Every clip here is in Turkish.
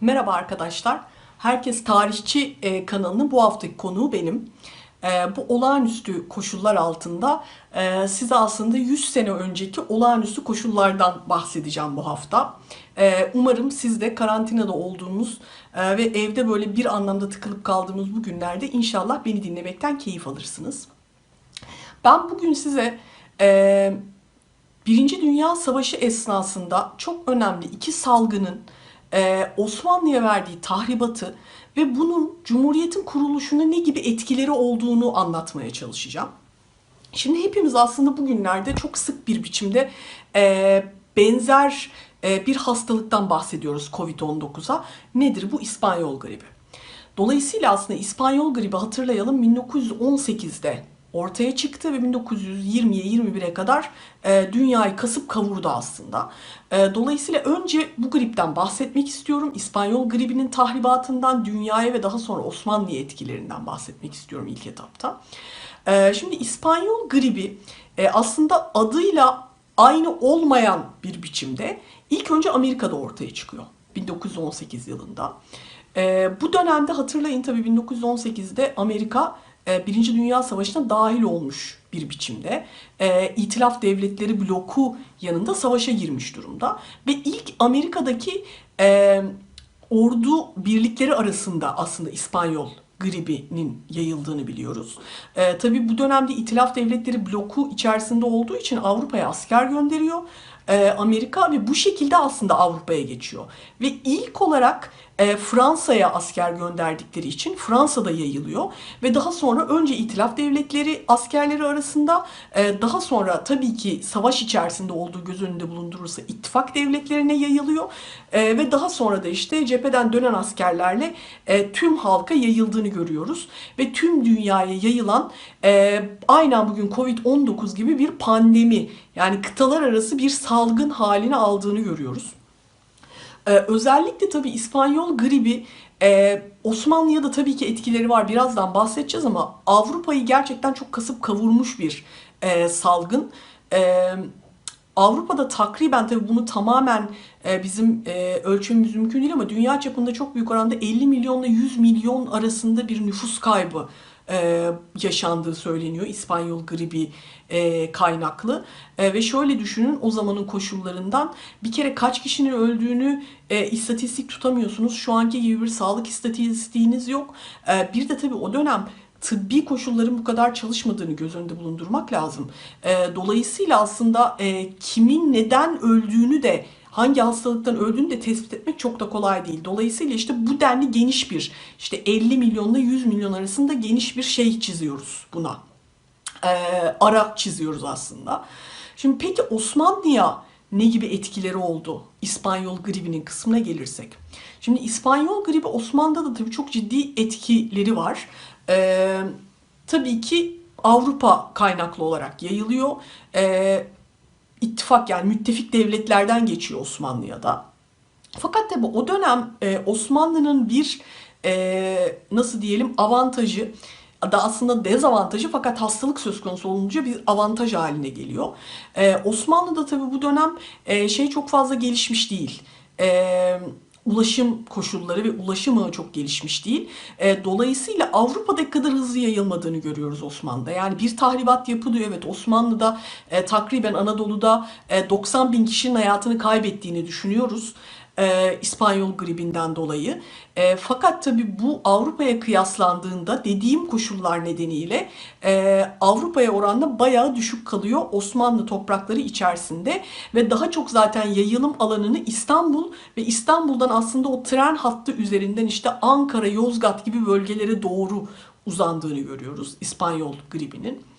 Merhaba arkadaşlar. Herkes Tarihçi e, kanalının bu haftaki konuğu benim. E, bu olağanüstü koşullar altında e, size aslında 100 sene önceki olağanüstü koşullardan bahsedeceğim bu hafta. Umarım siz de karantinada olduğunuz e, ve evde böyle bir anlamda tıkılıp kaldığımız bu günlerde inşallah beni dinlemekten keyif alırsınız. Ben bugün size Birinci Dünya Savaşı esnasında çok önemli iki salgının e, Osmanlı'ya verdiği tahribatı ve bunun Cumhuriyet'in kuruluşuna ne gibi etkileri olduğunu anlatmaya çalışacağım. Şimdi hepimiz aslında bugünlerde çok sık bir biçimde e, benzer e, bir hastalıktan bahsediyoruz Covid-19'a. Nedir bu? İspanyol gribi. Dolayısıyla aslında İspanyol gribi hatırlayalım 1918'de ortaya çıktı ve 1920'ye 21'e kadar e, dünyayı kasıp kavurdu aslında. E, dolayısıyla önce bu gripten bahsetmek istiyorum. İspanyol gribinin tahribatından dünyaya ve daha sonra Osmanlı'ya etkilerinden bahsetmek istiyorum ilk etapta. E, şimdi İspanyol gribi e, aslında adıyla aynı olmayan bir biçimde ilk önce Amerika'da ortaya çıkıyor 1918 yılında. E, bu dönemde hatırlayın tabii 1918'de Amerika Birinci Dünya Savaşı'na dahil olmuş bir biçimde. E, İtilaf Devletleri bloku yanında savaşa girmiş durumda. Ve ilk Amerika'daki e, ordu birlikleri arasında aslında İspanyol gribinin yayıldığını biliyoruz. E, tabii bu dönemde İtilaf Devletleri bloku içerisinde olduğu için Avrupa'ya asker gönderiyor. E, Amerika ve bu şekilde aslında Avrupa'ya geçiyor. Ve ilk olarak e, Fransa'ya asker gönderdikleri için Fransa'da yayılıyor ve daha sonra önce İtilaf Devletleri askerleri arasında e, daha sonra tabii ki savaş içerisinde olduğu göz önünde bulundurursa ittifak devletlerine yayılıyor e, ve daha sonra da işte cepheden dönen askerlerle tüm halka yayıldığını görüyoruz ve tüm dünyaya yayılan aynen bugün Covid-19 gibi bir pandemi yani kıtalar arası bir salgın halini aldığını görüyoruz. Ee, özellikle tabii İspanyol gribi e, Osmanlı'ya da tabii ki etkileri var. Birazdan bahsedeceğiz ama Avrupa'yı gerçekten çok kasıp kavurmuş bir e, salgın. E, Avrupa'da takriben tabii bunu tamamen e, bizim e, ölçmemiz mümkün değil ama dünya çapında çok büyük oranda 50 milyonla 100 milyon arasında bir nüfus kaybı e, yaşandığı söyleniyor İspanyol gribi e, kaynaklı. E, ve şöyle düşünün o zamanın koşullarından bir kere kaç kişinin öldüğünü istatistik tutamıyorsunuz. Şu anki gibi bir sağlık istatistiğiniz yok. Bir de tabii o dönem tıbbi koşulların bu kadar çalışmadığını göz önünde bulundurmak lazım. Dolayısıyla aslında kimin neden öldüğünü de hangi hastalıktan öldüğünü de tespit etmek çok da kolay değil. Dolayısıyla işte bu denli geniş bir işte 50 milyonla 100 milyon arasında geniş bir şey çiziyoruz buna. Ee, ara çiziyoruz aslında. Şimdi peki Osmanlı'ya ne gibi etkileri oldu İspanyol gribinin kısmına gelirsek. Şimdi İspanyol gribi Osmanlı'da da tabii çok ciddi etkileri var. Ee, tabii ki Avrupa kaynaklı olarak yayılıyor. Ee, ittifak yani müttefik devletlerden geçiyor Osmanlı'ya da. Fakat tabi o dönem e, Osmanlı'nın bir e, nasıl diyelim avantajı da aslında dezavantajı fakat hastalık söz konusu olunca bir avantaj haline geliyor. E, Osmanlı'da tabi bu dönem e, şey çok fazla gelişmiş değil. E, ulaşım koşulları ve ulaşım ağı çok gelişmiş değil. E, dolayısıyla Avrupa'daki kadar hızlı yayılmadığını görüyoruz Osmanlı'da. Yani bir tahribat yapılıyor. Evet Osmanlı'da e, takriben Anadolu'da e, 90 bin kişinin hayatını kaybettiğini düşünüyoruz e, İspanyol gribinden dolayı. E, fakat tabii bu Avrupa'ya kıyaslandığında dediğim koşullar nedeniyle e, Avrupa'ya oranla bayağı düşük kalıyor Osmanlı toprakları içerisinde ve daha çok zaten yayılım alanını İstanbul ve İstanbul'dan aslında o tren hattı üzerinden işte Ankara, Yozgat gibi bölgelere doğru uzandığını görüyoruz İspanyol gribinin.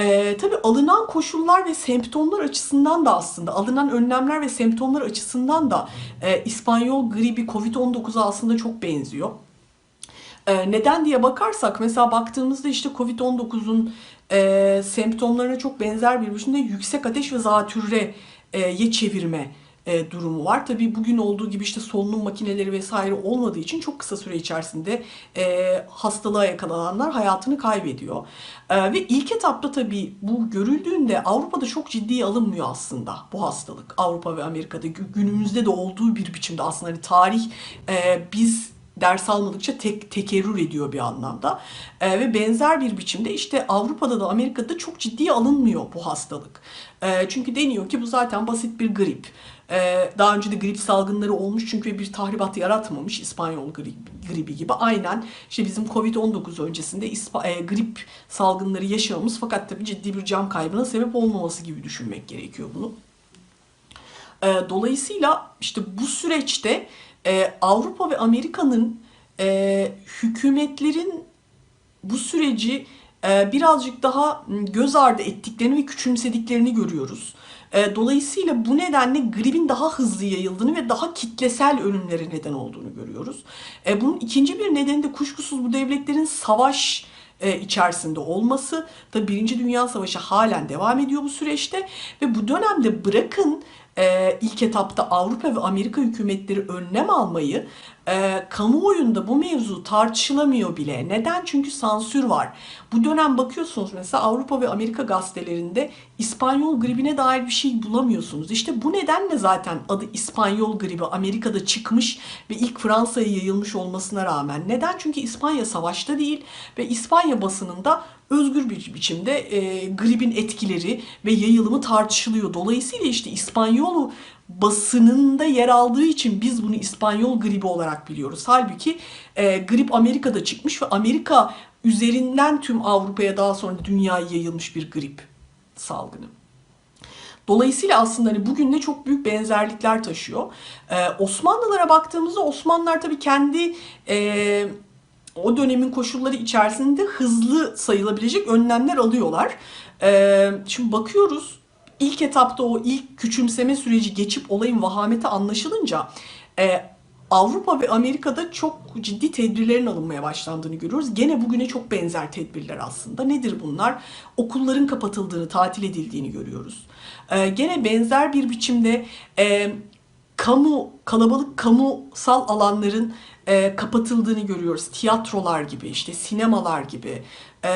Ee, tabii alınan koşullar ve semptomlar açısından da aslında alınan önlemler ve semptomlar açısından da e, İspanyol gribi Covid-19'a aslında çok benziyor. E, neden diye bakarsak mesela baktığımızda işte Covid-19'un e, semptomlarına çok benzer bir biçimde yüksek ateş ve zatürreye çevirme e, durumu var. Tabii bugün olduğu gibi işte solunum makineleri vesaire olmadığı için çok kısa süre içerisinde e, hastalığa yakalananlar hayatını kaybediyor. E, ve ilk etapta tabii bu görüldüğünde Avrupa'da çok ciddiye alınmıyor aslında bu hastalık. Avrupa ve Amerika'da gü- günümüzde de olduğu bir biçimde aslında hani tarih e, biz ders almadıkça tek tekerrür ediyor bir anlamda. E, ve benzer bir biçimde işte Avrupa'da da Amerika'da da çok ciddiye alınmıyor bu hastalık. E, çünkü deniyor ki bu zaten basit bir grip. E, daha önce de grip salgınları olmuş çünkü bir tahribat yaratmamış İspanyol grip, gribi gibi. Aynen işte bizim Covid-19 öncesinde İspa, e, grip salgınları yaşamamız fakat tabii ciddi bir can kaybına sebep olmaması gibi düşünmek gerekiyor bunu. E, dolayısıyla işte bu süreçte e, Avrupa ve Amerika'nın e, hükümetlerin bu süreci e, birazcık daha göz ardı ettiklerini ve küçümsediklerini görüyoruz. E, dolayısıyla bu nedenle gripin daha hızlı yayıldığını ve daha kitlesel ölümlere neden olduğunu görüyoruz. E, bunun ikinci bir nedeni de kuşkusuz bu devletlerin savaş e, içerisinde olması. Tabi Birinci Dünya Savaşı halen devam ediyor bu süreçte ve bu dönemde bırakın e, ilk etapta Avrupa ve Amerika hükümetleri önlem almayı e, kamuoyunda bu mevzu tartışılamıyor bile. Neden? Çünkü sansür var. Bu dönem bakıyorsunuz mesela Avrupa ve Amerika gazetelerinde İspanyol gribine dair bir şey bulamıyorsunuz. İşte bu nedenle zaten adı İspanyol gribi Amerika'da çıkmış ve ilk Fransa'ya yayılmış olmasına rağmen. Neden? Çünkü İspanya savaşta değil ve İspanya basınında özgür bir biçimde e, gripin etkileri ve yayılımı tartışılıyor. Dolayısıyla işte İspanyol basınında yer aldığı için biz bunu İspanyol gribi olarak biliyoruz. Halbuki e, grip Amerika'da çıkmış ve Amerika üzerinden tüm Avrupa'ya daha sonra dünyaya yayılmış bir grip salgını. Dolayısıyla aslında hani bugün de çok büyük benzerlikler taşıyor. Ee, Osmanlılara baktığımızda Osmanlılar tabii kendi e, o dönemin koşulları içerisinde hızlı sayılabilecek önlemler alıyorlar. Ee, şimdi bakıyoruz ilk etapta o ilk küçümseme süreci geçip olayın vahameti anlaşılınca e, Avrupa ve Amerika'da çok ciddi tedbirlerin alınmaya başlandığını görüyoruz. Gene bugüne çok benzer tedbirler aslında. Nedir bunlar? Okulların kapatıldığını, tatil edildiğini görüyoruz. Ee, gene benzer bir biçimde e, kamu, kalabalık kamusal alanların e, kapatıldığını görüyoruz. Tiyatrolar gibi, işte sinemalar gibi, e,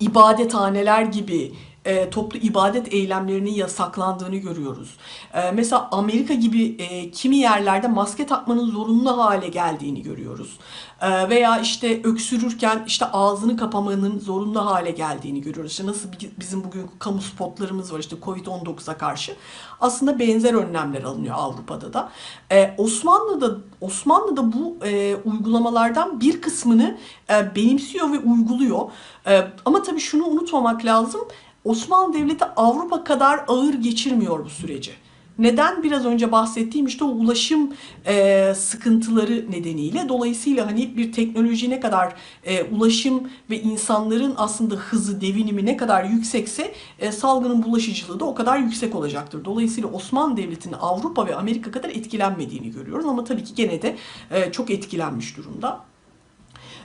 ibadethaneler gibi e, toplu ibadet eylemlerinin yasaklandığını görüyoruz. E, mesela Amerika gibi e, kimi yerlerde maske takmanın zorunlu hale geldiğini görüyoruz. E, veya işte öksürürken işte ağzını kapamanın zorunlu hale geldiğini görüyoruz. İşte nasıl bizim bugün kamu spotlarımız var işte Covid-19'a karşı. Aslında benzer önlemler alınıyor Avrupa'da da. E, Osmanlı'da Osmanlı'da bu e, uygulamalardan bir kısmını e, benimsiyor ve uyguluyor. E, ama tabii şunu unutmamak lazım. Osmanlı Devleti Avrupa kadar ağır geçirmiyor bu süreci. Neden? Biraz önce bahsettiğim işte o ulaşım e, sıkıntıları nedeniyle. Dolayısıyla hani bir teknoloji ne kadar e, ulaşım ve insanların aslında hızı, devinimi ne kadar yüksekse e, salgının bulaşıcılığı da o kadar yüksek olacaktır. Dolayısıyla Osmanlı Devleti'nin Avrupa ve Amerika kadar etkilenmediğini görüyoruz. Ama tabii ki gene de e, çok etkilenmiş durumda.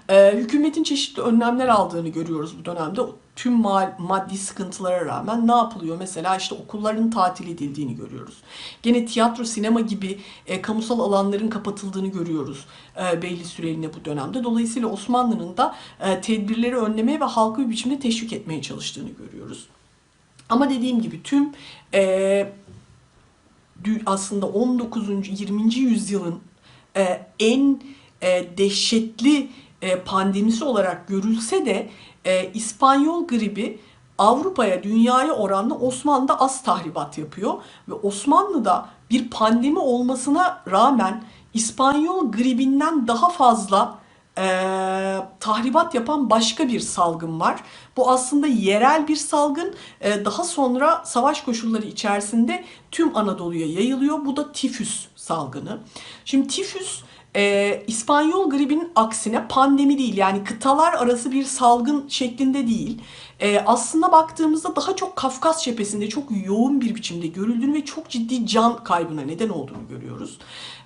E, hükümetin çeşitli önlemler aldığını görüyoruz bu dönemde. Tüm maddi sıkıntılara rağmen ne yapılıyor? Mesela işte okulların tatil edildiğini görüyoruz. Gene tiyatro, sinema gibi e, kamusal alanların kapatıldığını görüyoruz e, belli süreliğine bu dönemde. Dolayısıyla Osmanlı'nın da e, tedbirleri önlemeye ve halkı bir biçimde teşvik etmeye çalıştığını görüyoruz. Ama dediğim gibi tüm e, aslında 19. 20. yüzyılın e, en e, dehşetli e, pandemisi olarak görülse de e, İspanyol gribi Avrupa'ya, dünyaya oranla Osmanlı'da az tahribat yapıyor. Ve Osmanlı'da bir pandemi olmasına rağmen İspanyol gribinden daha fazla e, tahribat yapan başka bir salgın var. Bu aslında yerel bir salgın. E, daha sonra savaş koşulları içerisinde tüm Anadolu'ya yayılıyor. Bu da tifüs salgını. Şimdi tifüs ee, İspanyol gribinin aksine pandemi değil yani kıtalar arası bir salgın şeklinde değil. Ee, aslında baktığımızda daha çok Kafkas cephesinde çok yoğun bir biçimde görüldüğünü ve çok ciddi can kaybına neden olduğunu görüyoruz.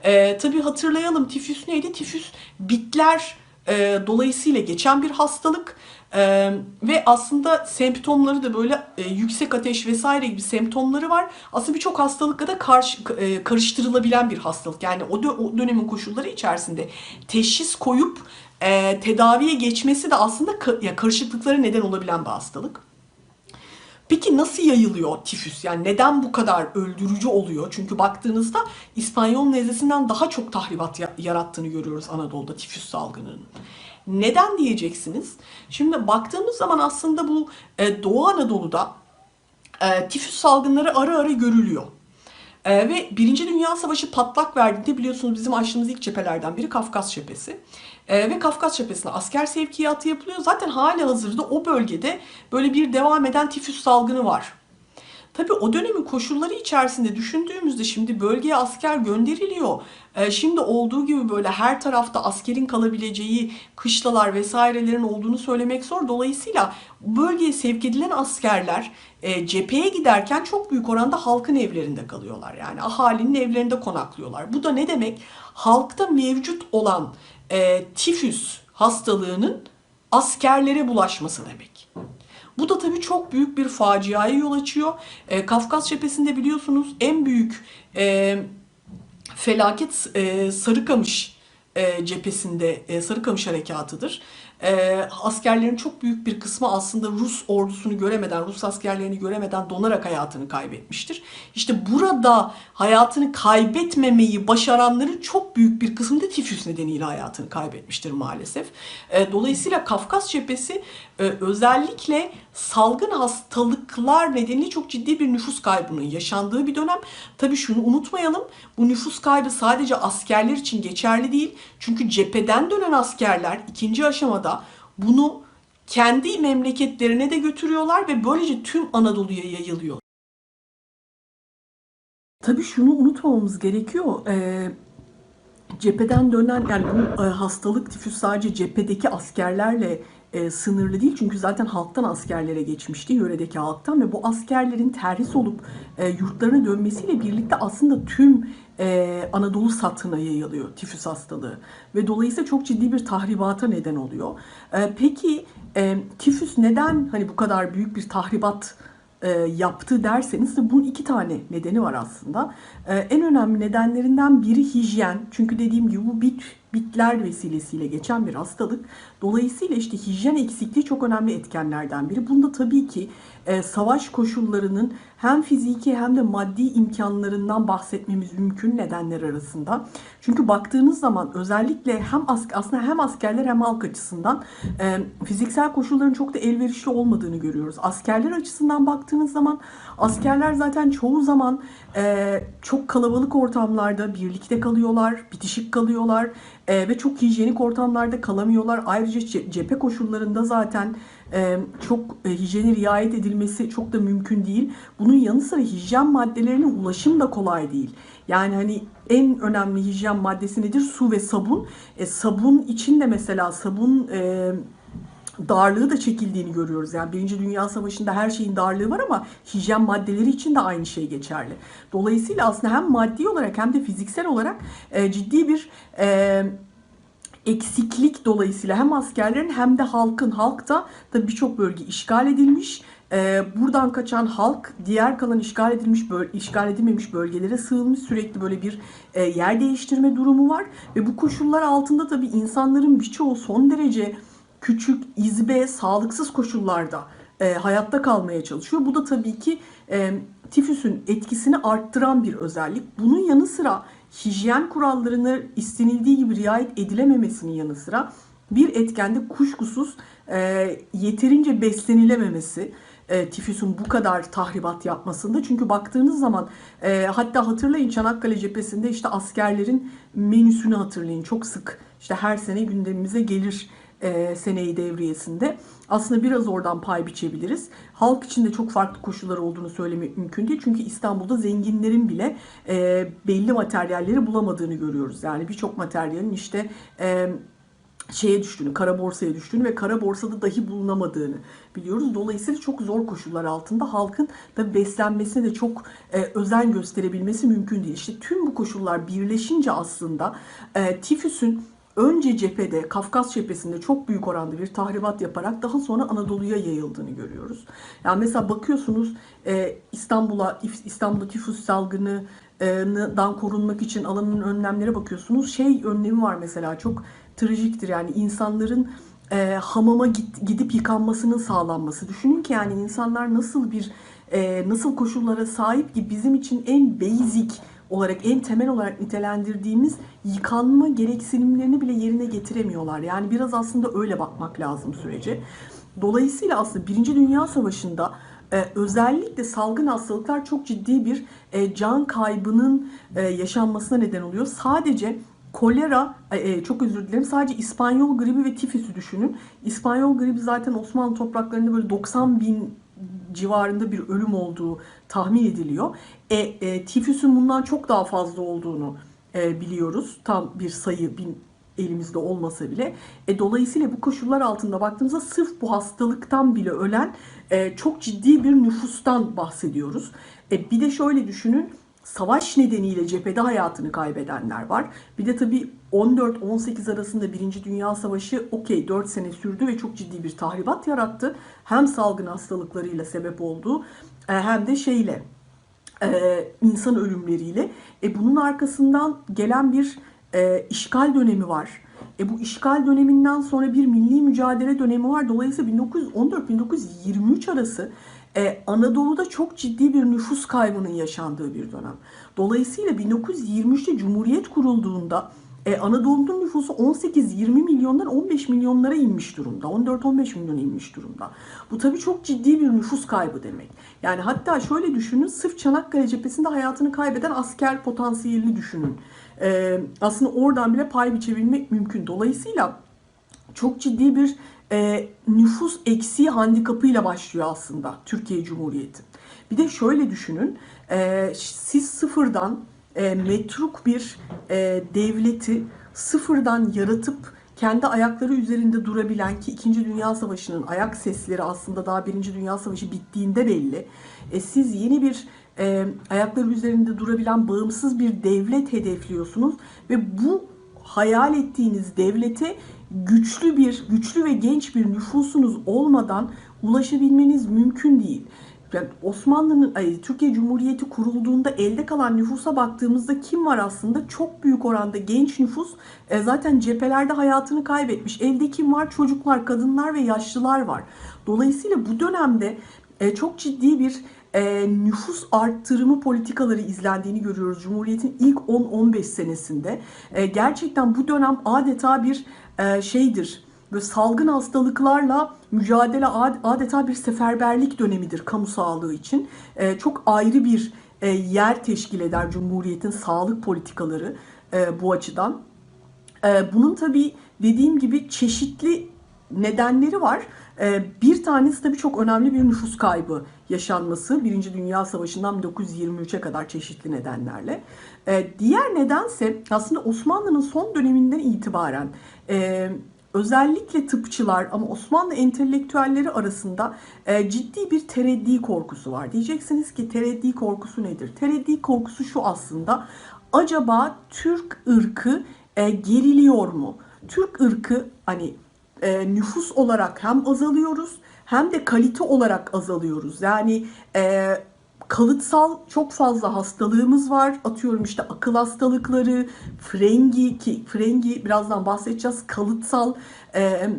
Ee, tabii hatırlayalım tifüs neydi? Tifüs bitler e, dolayısıyla geçen bir hastalık Ee, ve aslında semptomları da böyle e, yüksek ateş vesaire gibi semptomları var. Aslında birçok hastalıkla da karşı, e, karıştırılabilen bir hastalık. Yani o, dö- o dönemin koşulları içerisinde teşhis koyup e, tedaviye geçmesi de aslında ka- ya karışıklıklara neden olabilen bir hastalık. Peki nasıl yayılıyor tifüs? Yani neden bu kadar öldürücü oluyor? Çünkü baktığınızda İspanyol nezlesinden daha çok tahribat ya- yarattığını görüyoruz Anadolu'da tifüs salgınının. Neden diyeceksiniz? Şimdi baktığımız zaman aslında bu e, Doğu Anadolu'da e, tifüs salgınları ara ara görülüyor. E, ve Birinci Dünya Savaşı patlak verdiğinde biliyorsunuz bizim açtığımız ilk cephelerden biri Kafkas cephesi. E, ve Kafkas cephesine asker sevkiyatı yapılıyor. Zaten hali hazırda o bölgede böyle bir devam eden tifüs salgını var. Tabii o dönemin koşulları içerisinde düşündüğümüzde şimdi bölgeye asker gönderiliyor. Ee, şimdi olduğu gibi böyle her tarafta askerin kalabileceği kışlalar vesairelerin olduğunu söylemek zor. Dolayısıyla bölgeye sevk edilen askerler e, cepheye giderken çok büyük oranda halkın evlerinde kalıyorlar. Yani ahalinin evlerinde konaklıyorlar. Bu da ne demek? Halkta mevcut olan e, tifüs hastalığının askerlere bulaşması demek. Bu da tabii çok büyük bir faciaya yol açıyor. E, Kafkas cephesinde biliyorsunuz en büyük e, felaket e, Sarıkamış e, cephesinde e, Sarıkamış harekatıdır. E, askerlerin çok büyük bir kısmı aslında Rus ordusunu göremeden, Rus askerlerini göremeden donarak hayatını kaybetmiştir. İşte burada hayatını kaybetmemeyi başaranların çok büyük bir kısmı da tifüs nedeniyle hayatını kaybetmiştir maalesef. E, dolayısıyla Kafkas cephesi özellikle salgın hastalıklar nedeniyle çok ciddi bir nüfus kaybının yaşandığı bir dönem. Tabii şunu unutmayalım. Bu nüfus kaybı sadece askerler için geçerli değil. Çünkü cepheden dönen askerler ikinci aşamada bunu kendi memleketlerine de götürüyorlar ve böylece tüm Anadolu'ya yayılıyor. Tabii şunu unutmamamız gerekiyor. Ee, cepheden dönen yani bu e, hastalık tifüs sadece cephedeki askerlerle e, sınırlı değil. Çünkü zaten halktan askerlere geçmişti, yöredeki halktan ve bu askerlerin terhis olup e, yurtlarına dönmesiyle birlikte aslında tüm e, Anadolu satına yayılıyor tifüs hastalığı. Ve dolayısıyla çok ciddi bir tahribata neden oluyor. E, peki e, tifüs neden hani bu kadar büyük bir tahribat e, yaptı derseniz de bunun iki tane nedeni var aslında. E, en önemli nedenlerinden biri hijyen. Çünkü dediğim gibi bu bit bitler vesilesiyle geçen bir hastalık. Dolayısıyla işte hijyen eksikliği çok önemli etkenlerden biri. Bunda tabii ki e, savaş koşullarının hem fiziki hem de maddi imkanlarından bahsetmemiz mümkün nedenler arasında. Çünkü baktığınız zaman özellikle hem as aslında hem askerler hem halk açısından e, fiziksel koşulların çok da elverişli olmadığını görüyoruz. Askerler açısından baktığınız zaman askerler zaten çoğu zaman e, çok kalabalık ortamlarda birlikte kalıyorlar, bitişik kalıyorlar e, ve çok hijyenik ortamlarda kalamıyorlar. Ayrıca cephe koşullarında zaten e, çok e, hijyene riayet edilmesi çok da mümkün değil. Bunun yanı sıra hijyen maddelerine ulaşım da kolay değil. Yani hani en önemli hijyen maddesi nedir? Su ve sabun. E, sabun için de mesela sabun e, darlığı da çekildiğini görüyoruz. Yani Birinci Dünya Savaşı'nda her şeyin darlığı var ama hijyen maddeleri için de aynı şey geçerli. Dolayısıyla aslında hem maddi olarak hem de fiziksel olarak e, ciddi bir e, eksiklik dolayısıyla hem askerlerin hem de halkın, halk da birçok bölge işgal edilmiş. Ee, buradan kaçan halk diğer kalan işgal edilmiş işgal edilmemiş bölgelere sığınmış sürekli böyle bir e, yer değiştirme durumu var ve bu koşullar altında tabii insanların birçoğu son derece küçük, izbe, sağlıksız koşullarda e, hayatta kalmaya çalışıyor. Bu da tabii ki e, tifüsün etkisini arttıran bir özellik. Bunun yanı sıra hijyen kurallarını istenildiği gibi riayet edilememesinin yanı sıra bir etkende kuşkusuz e, yeterince beslenilememesi e, tifüsün bu kadar tahribat yapmasında. Çünkü baktığınız zaman e, hatta hatırlayın Çanakkale cephesinde işte askerlerin menüsünü hatırlayın. Çok sık işte her sene gündemimize gelir e, seneyi devriyesinde. Aslında biraz oradan pay biçebiliriz. Halk için de çok farklı koşullar olduğunu söylemek mümkün değil. Çünkü İstanbul'da zenginlerin bile e, belli materyalleri bulamadığını görüyoruz. Yani birçok materyalin işte... E, şeye düştüğünü, kara borsaya düştüğünü ve kara borsada dahi bulunamadığını biliyoruz. Dolayısıyla çok zor koşullar altında halkın da beslenmesine de çok e, özen gösterebilmesi mümkün değil. İşte tüm bu koşullar birleşince aslında e, tifüsün önce cephede, Kafkas cephesinde çok büyük oranda bir tahribat yaparak daha sonra Anadolu'ya yayıldığını görüyoruz. Yani mesela bakıyorsunuz e, İstanbul'a İstanbul'da tifüs salgınından korunmak için alınan önlemlere bakıyorsunuz. Şey önlemi var mesela çok trajiktir yani insanların e, hamama git, gidip yıkanmasının sağlanması. Düşünün ki yani insanlar nasıl bir e, nasıl koşullara sahip ki bizim için en basic olarak en temel olarak nitelendirdiğimiz yıkanma gereksinimlerini bile yerine getiremiyorlar. Yani biraz aslında öyle bakmak lazım sürece. Dolayısıyla aslında Birinci Dünya Savaşı'nda e, özellikle salgın hastalıklar çok ciddi bir e, can kaybının e, yaşanmasına neden oluyor. Sadece kolera, e, e, çok özür dilerim sadece İspanyol gribi ve tifüsü düşünün. İspanyol gribi zaten Osmanlı topraklarında böyle 90 bin civarında bir ölüm olduğu tahmin ediliyor. E, e, tifüsün bundan çok daha fazla olduğunu e, biliyoruz. Tam bir sayı bin elimizde olmasa bile. E, dolayısıyla bu koşullar altında baktığımızda sırf bu hastalıktan bile ölen e, çok ciddi bir nüfustan bahsediyoruz. E, bir de şöyle düşünün savaş nedeniyle cephede hayatını kaybedenler var. Bir de tabii 14-18 arasında Birinci Dünya Savaşı okey 4 sene sürdü ve çok ciddi bir tahribat yarattı. Hem salgın hastalıklarıyla sebep oldu e, hem de şeyle e, insan ölümleriyle. E, bunun arkasından gelen bir e, işgal dönemi var. E, bu işgal döneminden sonra bir milli mücadele dönemi var. Dolayısıyla 1914-1923 arası ee, Anadolu'da çok ciddi bir nüfus kaybının yaşandığı bir dönem. Dolayısıyla 1923'te Cumhuriyet kurulduğunda e, Anadolu'nun nüfusu 18-20 milyondan 15 milyonlara inmiş durumda. 14-15 milyon inmiş durumda. Bu tabii çok ciddi bir nüfus kaybı demek. Yani hatta şöyle düşünün sırf Çanakkale cephesinde hayatını kaybeden asker potansiyelini düşünün. E, aslında oradan bile pay biçebilmek mümkün. Dolayısıyla çok ciddi bir e, nüfus eksiği handikapıyla başlıyor aslında Türkiye Cumhuriyeti. Bir de şöyle düşünün, e, siz sıfırdan e, metruk bir e, devleti sıfırdan yaratıp kendi ayakları üzerinde durabilen ki 2. Dünya Savaşı'nın ayak sesleri aslında daha 1. Dünya Savaşı bittiğinde belli. E, siz yeni bir e, ayakları üzerinde durabilen bağımsız bir devlet hedefliyorsunuz ve bu hayal ettiğiniz devlete güçlü bir, güçlü ve genç bir nüfusunuz olmadan ulaşabilmeniz mümkün değil. Yani Osmanlı'nın, Türkiye Cumhuriyeti kurulduğunda elde kalan nüfusa baktığımızda kim var aslında? Çok büyük oranda genç nüfus e, zaten cephelerde hayatını kaybetmiş. Elde kim var? Çocuklar, kadınlar ve yaşlılar var. Dolayısıyla bu dönemde e, çok ciddi bir e, nüfus arttırımı politikaları izlendiğini görüyoruz Cumhuriyet'in ilk 10-15 senesinde. E, gerçekten bu dönem adeta bir e, şeydir, böyle salgın hastalıklarla mücadele adeta bir seferberlik dönemidir kamu sağlığı için. E, çok ayrı bir e, yer teşkil eder Cumhuriyet'in sağlık politikaları e, bu açıdan. E, bunun tabii dediğim gibi çeşitli nedenleri var. Ee, bir tanesi tabii çok önemli bir nüfus kaybı yaşanması. Birinci Dünya Savaşı'ndan 1923'e kadar çeşitli nedenlerle. Ee, diğer nedense aslında Osmanlı'nın son döneminden itibaren e, özellikle tıpçılar ama Osmanlı entelektüelleri arasında e, ciddi bir tereddi korkusu var. Diyeceksiniz ki tereddi korkusu nedir? Tereddi korkusu şu aslında. Acaba Türk ırkı e, geriliyor mu? Türk ırkı hani e, nüfus olarak hem azalıyoruz hem de kalite olarak azalıyoruz. Yani e, kalıtsal çok fazla hastalığımız var. Atıyorum işte akıl hastalıkları, frengi ki frengi birazdan bahsedeceğiz. Kalıtsal e,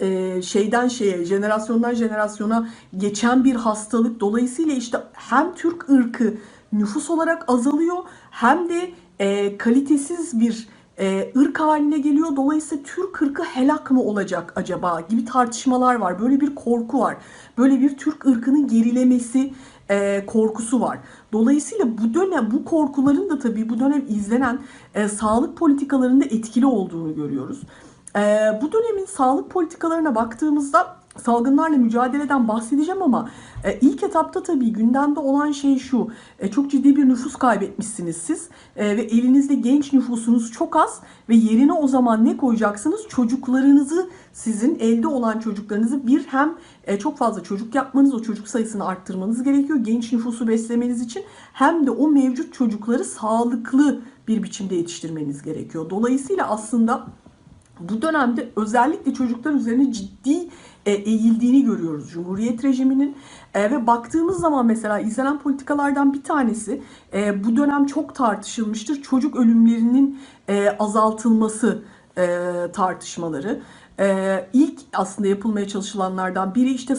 e, şeyden şeye, jenerasyondan jenerasyona geçen bir hastalık. Dolayısıyla işte hem Türk ırkı nüfus olarak azalıyor hem de e, kalitesiz bir e, ırk haline geliyor. Dolayısıyla Türk ırkı helak mı olacak acaba gibi tartışmalar var. Böyle bir korku var. Böyle bir Türk ırkının gerilemesi e, korkusu var. Dolayısıyla bu dönem bu korkuların da tabii bu dönem izlenen e, sağlık politikalarında etkili olduğunu görüyoruz. E, bu dönemin sağlık politikalarına baktığımızda salgınlarla mücadeleden bahsedeceğim ama e, ilk etapta tabii gündemde olan şey şu. E, çok ciddi bir nüfus kaybetmişsiniz siz E, ve elinizde genç nüfusunuz çok az ve yerine o zaman ne koyacaksınız? Çocuklarınızı sizin elde olan çocuklarınızı bir hem e, çok fazla çocuk yapmanız, o çocuk sayısını arttırmanız gerekiyor genç nüfusu beslemeniz için hem de o mevcut çocukları sağlıklı bir biçimde yetiştirmeniz gerekiyor. Dolayısıyla aslında bu dönemde özellikle çocuklar üzerine ciddi eğildiğini görüyoruz Cumhuriyet rejiminin E, ve baktığımız zaman mesela izlenen politikalardan bir tanesi e, bu dönem çok tartışılmıştır çocuk ölümlerinin e, azaltılması e, tartışmaları. E, ilk aslında yapılmaya çalışılanlardan biri işte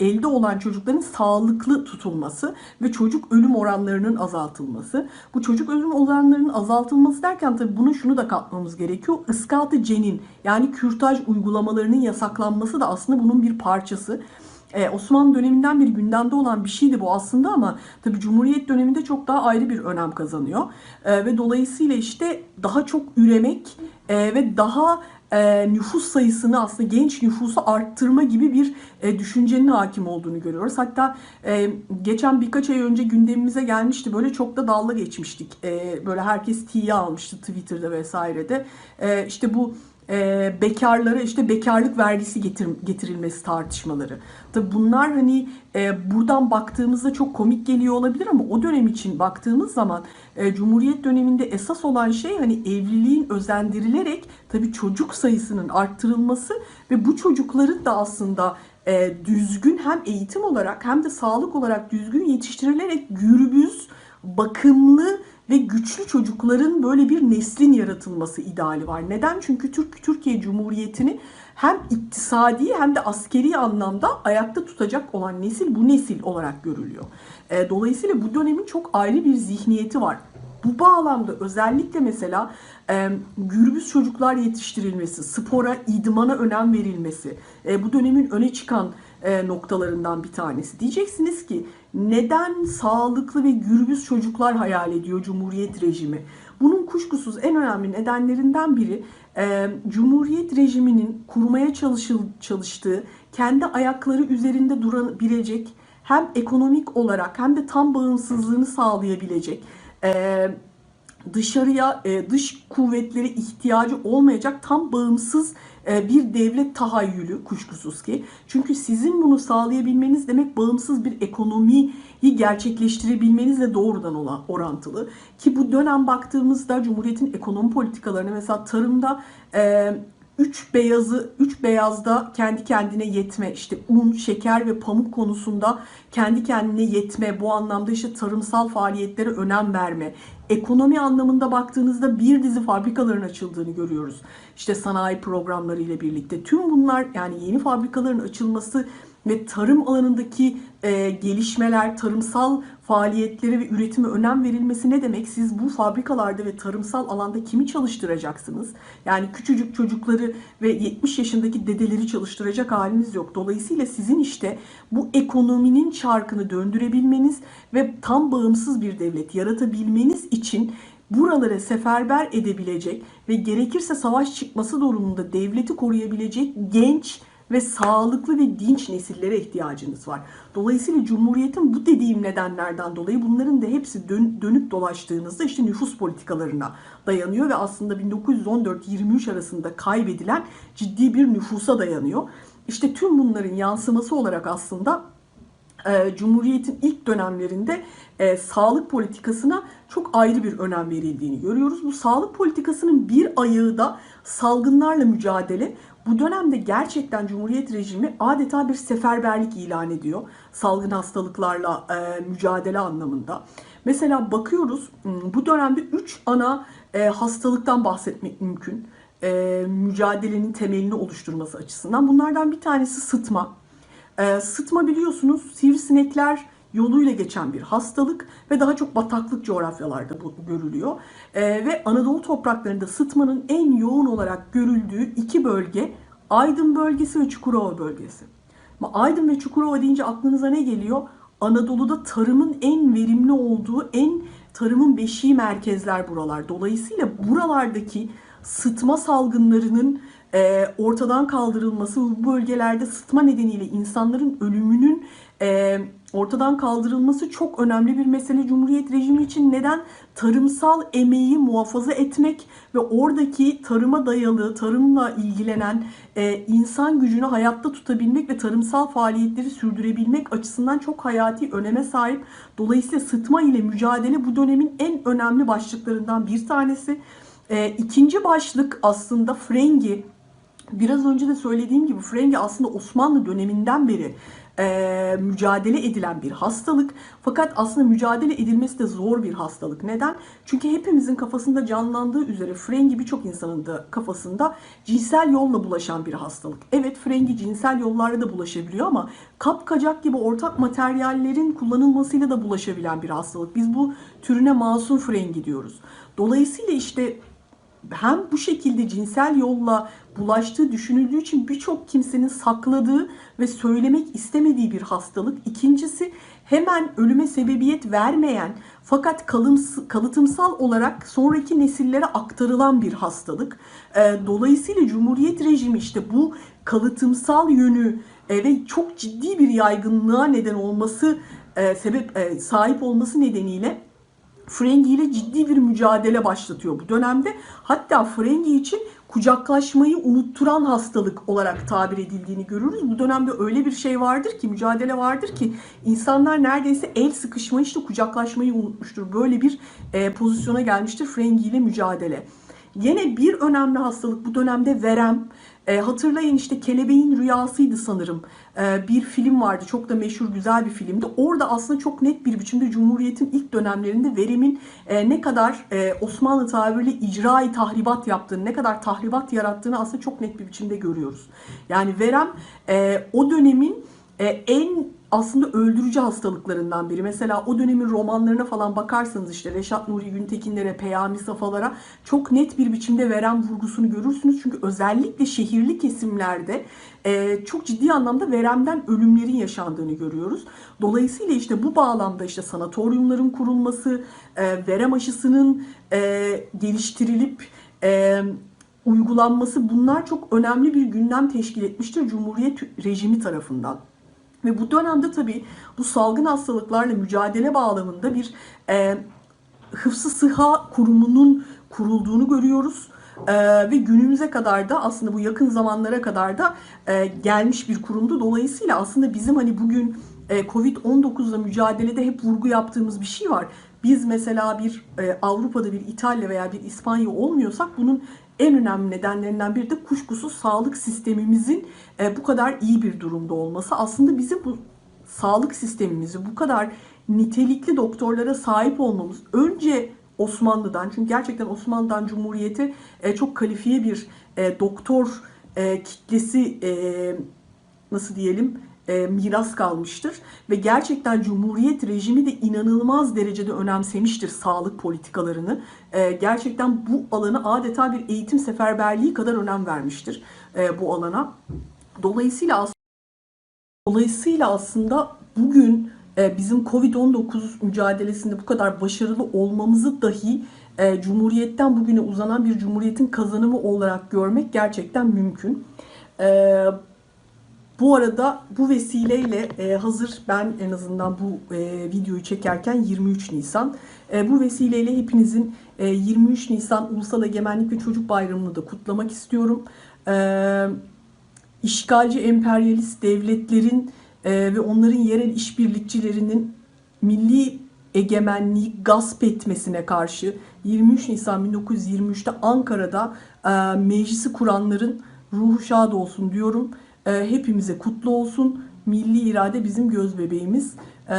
elde olan çocukların sağlıklı tutulması ve çocuk ölüm oranlarının azaltılması. Bu çocuk ölüm oranlarının azaltılması derken tabii bunu şunu da katmamız gerekiyor. Iskatı cenin yani kürtaj uygulamalarının yasaklanması da aslında bunun bir parçası. Ee, Osmanlı döneminden bir gündemde olan bir şeydi bu aslında ama tabii Cumhuriyet döneminde çok daha ayrı bir önem kazanıyor. Ee, ve dolayısıyla işte daha çok üremek e, ve daha e, nüfus sayısını aslında genç nüfusu arttırma gibi bir e, düşüncenin hakim olduğunu görüyoruz. Hatta e, geçen birkaç ay önce gündemimize gelmişti böyle çok da dalga geçmiştik. E, böyle herkes tiye almıştı Twitter'da vesairede. E, işte bu e, bekarlara işte bekarlık vergisi getir, getirilmesi tartışmaları. Tabi bunlar hani e, buradan baktığımızda çok komik geliyor olabilir ama o dönem için baktığımız zaman e, Cumhuriyet döneminde esas olan şey hani evliliğin özendirilerek tabi çocuk sayısının arttırılması ve bu çocukların da aslında e, düzgün hem eğitim olarak hem de sağlık olarak düzgün yetiştirilerek gürbüz, bakımlı ve güçlü çocukların böyle bir neslin yaratılması ideali var. Neden? Çünkü Türk Türkiye Cumhuriyeti'ni hem iktisadi hem de askeri anlamda ayakta tutacak olan nesil bu nesil olarak görülüyor. E, dolayısıyla bu dönemin çok ayrı bir zihniyeti var. Bu bağlamda özellikle mesela e, gürbüz çocuklar yetiştirilmesi, spora, idmana önem verilmesi e, bu dönemin öne çıkan e, noktalarından bir tanesi. Diyeceksiniz ki neden sağlıklı ve gürbüz çocuklar hayal ediyor Cumhuriyet rejimi? Bunun kuşkusuz en önemli nedenlerinden biri e, Cumhuriyet rejiminin kurmaya çalışıl, çalıştığı kendi ayakları üzerinde durabilecek hem ekonomik olarak hem de tam bağımsızlığını sağlayabilecek e, dışarıya e, dış kuvvetlere ihtiyacı olmayacak tam bağımsız bir devlet tahayyülü kuşkusuz ki. Çünkü sizin bunu sağlayabilmeniz demek bağımsız bir ekonomiyi gerçekleştirebilmenizle doğrudan olan orantılı. Ki bu dönem baktığımızda Cumhuriyet'in ekonomi politikalarına mesela tarımda e, üç beyazı, üç beyazda kendi kendine yetme, işte un, şeker ve pamuk konusunda kendi kendine yetme, bu anlamda işte tarımsal faaliyetlere önem verme, ekonomi anlamında baktığınızda bir dizi fabrikaların açıldığını görüyoruz. İşte sanayi programları ile birlikte. Tüm bunlar yani yeni fabrikaların açılması ve tarım alanındaki e, gelişmeler, tarımsal faaliyetlere ve üretime önem verilmesi ne demek? Siz bu fabrikalarda ve tarımsal alanda kimi çalıştıracaksınız? Yani küçücük çocukları ve 70 yaşındaki dedeleri çalıştıracak haliniz yok. Dolayısıyla sizin işte bu ekonominin çarkını döndürebilmeniz ve tam bağımsız bir devlet yaratabilmeniz için buralara seferber edebilecek ve gerekirse savaş çıkması durumunda devleti koruyabilecek genç ve sağlıklı ve dinç nesillere ihtiyacınız var. Dolayısıyla Cumhuriyet'in bu dediğim nedenlerden dolayı bunların da hepsi dön, dönüp dolaştığınızda işte nüfus politikalarına dayanıyor ve aslında 1914-23 arasında kaybedilen ciddi bir nüfusa dayanıyor. İşte tüm bunların yansıması olarak aslında e, Cumhuriyet'in ilk dönemlerinde e, sağlık politikasına çok ayrı bir önem verildiğini görüyoruz. Bu sağlık politikasının bir ayağı da salgınlarla mücadele. Bu dönemde gerçekten Cumhuriyet rejimi adeta bir seferberlik ilan ediyor salgın hastalıklarla e, mücadele anlamında. Mesela bakıyoruz bu dönemde 3 ana e, hastalıktan bahsetmek mümkün. E, mücadelenin temelini oluşturması açısından. Bunlardan bir tanesi sıtma. E, sıtma biliyorsunuz sivrisinekler yoluyla geçen bir hastalık ve daha çok bataklık coğrafyalarda bu görülüyor. E, ve Anadolu topraklarında sıtmanın en yoğun olarak görüldüğü iki bölge Aydın bölgesi ve Çukurova bölgesi. Ama Aydın ve Çukurova deyince aklınıza ne geliyor? Anadolu'da tarımın en verimli olduğu, en tarımın beşiği merkezler buralar. Dolayısıyla buralardaki sıtma salgınlarının e, ortadan kaldırılması, bu bölgelerde sıtma nedeniyle insanların ölümünün e, ortadan kaldırılması çok önemli bir mesele Cumhuriyet rejimi için. Neden? Tarımsal emeği muhafaza etmek ve oradaki tarıma dayalı, tarımla ilgilenen e, insan gücünü hayatta tutabilmek ve tarımsal faaliyetleri sürdürebilmek açısından çok hayati öneme sahip. Dolayısıyla sıtma ile mücadele bu dönemin en önemli başlıklarından bir tanesi. E, ikinci başlık aslında frengi. Biraz önce de söylediğim gibi frengi aslında Osmanlı döneminden beri e, mücadele edilen bir hastalık. Fakat aslında mücadele edilmesi de zor bir hastalık. Neden? Çünkü hepimizin kafasında canlandığı üzere frengi birçok insanın da kafasında cinsel yolla bulaşan bir hastalık. Evet frengi cinsel yollarla da bulaşabiliyor ama kapkacak gibi ortak materyallerin kullanılmasıyla da bulaşabilen bir hastalık. Biz bu türüne masum frengi diyoruz. Dolayısıyla işte hem bu şekilde cinsel yolla bulaştığı düşünüldüğü için birçok kimsenin sakladığı ve söylemek istemediği bir hastalık. İkincisi hemen ölüme sebebiyet vermeyen fakat kalıtımsal olarak sonraki nesillere aktarılan bir hastalık. Ee, dolayısıyla Cumhuriyet rejimi işte bu kalıtımsal yönü e, ve çok ciddi bir yaygınlığa neden olması e, sebep e, sahip olması nedeniyle Frengi ile ciddi bir mücadele başlatıyor bu dönemde. Hatta Frengi için kucaklaşmayı unutturan hastalık olarak tabir edildiğini görürüz. Bu dönemde öyle bir şey vardır ki, mücadele vardır ki insanlar neredeyse el sıkışmayı işte kucaklaşmayı unutmuştur. Böyle bir e, pozisyona gelmiştir Frengi ile mücadele. Yine bir önemli hastalık bu dönemde verem. E, hatırlayın işte Kelebeğin Rüyasıydı sanırım. E, bir film vardı. Çok da meşhur güzel bir filmdi. Orada aslında çok net bir biçimde Cumhuriyet'in ilk dönemlerinde veremin e, ne kadar e, Osmanlı tabiriyle icra tahribat yaptığını, ne kadar tahribat yarattığını aslında çok net bir biçimde görüyoruz. Yani verem e, o dönemin e, en aslında öldürücü hastalıklarından biri. Mesela o dönemin romanlarına falan bakarsanız işte Reşat Nuri Güntekinlere, Peyami Safalara çok net bir biçimde verem vurgusunu görürsünüz. Çünkü özellikle şehirli kesimlerde e, çok ciddi anlamda veremden ölümlerin yaşandığını görüyoruz. Dolayısıyla işte bu bağlamda işte sanatoryumların kurulması, e, verem aşısının e, geliştirilip e, uygulanması bunlar çok önemli bir gündem teşkil etmiştir Cumhuriyet rejimi tarafından. Ve bu dönemde tabii bu salgın hastalıklarla mücadele bağlamında bir e, Hıfzı Sıha Kurumu'nun kurulduğunu görüyoruz. Ee, ve günümüze kadar da aslında bu yakın zamanlara kadar da e, gelmiş bir kurumdu. Dolayısıyla aslında bizim hani bugün e, Covid-19'la mücadelede hep vurgu yaptığımız bir şey var. Biz mesela bir e, Avrupa'da bir İtalya veya bir İspanya olmuyorsak bunun en önemli nedenlerinden biri de kuşkusuz sağlık sistemimizin e, bu kadar iyi bir durumda olması. Aslında bizim bu sağlık sistemimizi bu kadar nitelikli doktorlara sahip olmamız önce Osmanlı'dan çünkü gerçekten Osmanlı'dan Cumhuriyeti e, çok kalifiye bir e, doktor kitlesi nasıl diyelim e, miras kalmıştır. Ve gerçekten Cumhuriyet rejimi de inanılmaz derecede önemsemiştir sağlık politikalarını. E, gerçekten bu alana adeta bir eğitim seferberliği kadar önem vermiştir e, bu alana. Dolayısıyla aslında, dolayısıyla aslında bugün bizim Covid-19 mücadelesinde bu kadar başarılı olmamızı dahi Cumhuriyet'ten bugüne uzanan bir Cumhuriyet'in kazanımı olarak görmek gerçekten mümkün. E, bu arada bu vesileyle e, hazır ben en azından bu e, videoyu çekerken 23 Nisan. E, bu vesileyle hepinizin e, 23 Nisan Ulusal Egemenlik ve Çocuk Bayramı'nı da kutlamak istiyorum. E, işgalci emperyalist devletlerin e, ve onların yerel işbirlikçilerinin milli egemenliği gasp etmesine karşı 23 Nisan 1923'te Ankara'da e, meclisi kuranların ruhu şad olsun diyorum. E, hepimize kutlu olsun. Milli irade bizim göz bebeğimiz. E,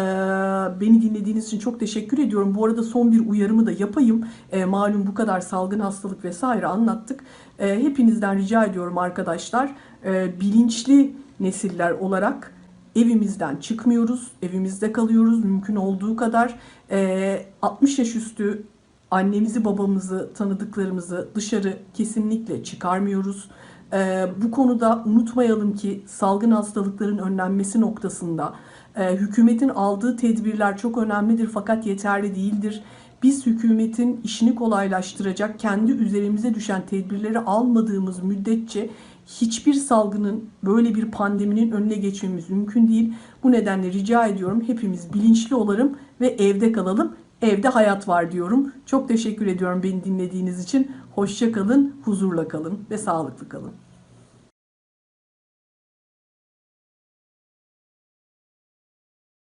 beni dinlediğiniz için çok teşekkür ediyorum. Bu arada son bir uyarımı da yapayım. E, malum bu kadar salgın hastalık vesaire anlattık. Hepinizden rica ediyorum arkadaşlar. Bilinçli nesiller olarak evimizden çıkmıyoruz. Evimizde kalıyoruz mümkün olduğu kadar. E, 60 yaş üstü annemizi babamızı tanıdıklarımızı dışarı kesinlikle çıkarmıyoruz. E, bu konuda unutmayalım ki salgın hastalıkların önlenmesi noktasında e, hükümetin aldığı tedbirler çok önemlidir fakat yeterli değildir. Biz hükümetin işini kolaylaştıracak kendi üzerimize düşen tedbirleri almadığımız müddetçe hiçbir salgının böyle bir pandeminin önüne geçmemiz mümkün değil. Bu nedenle rica ediyorum hepimiz bilinçli olalım ve evde kalalım. Evde hayat var diyorum. Çok teşekkür ediyorum beni dinlediğiniz için. Hoşça kalın, huzurla kalın ve sağlıklı kalın.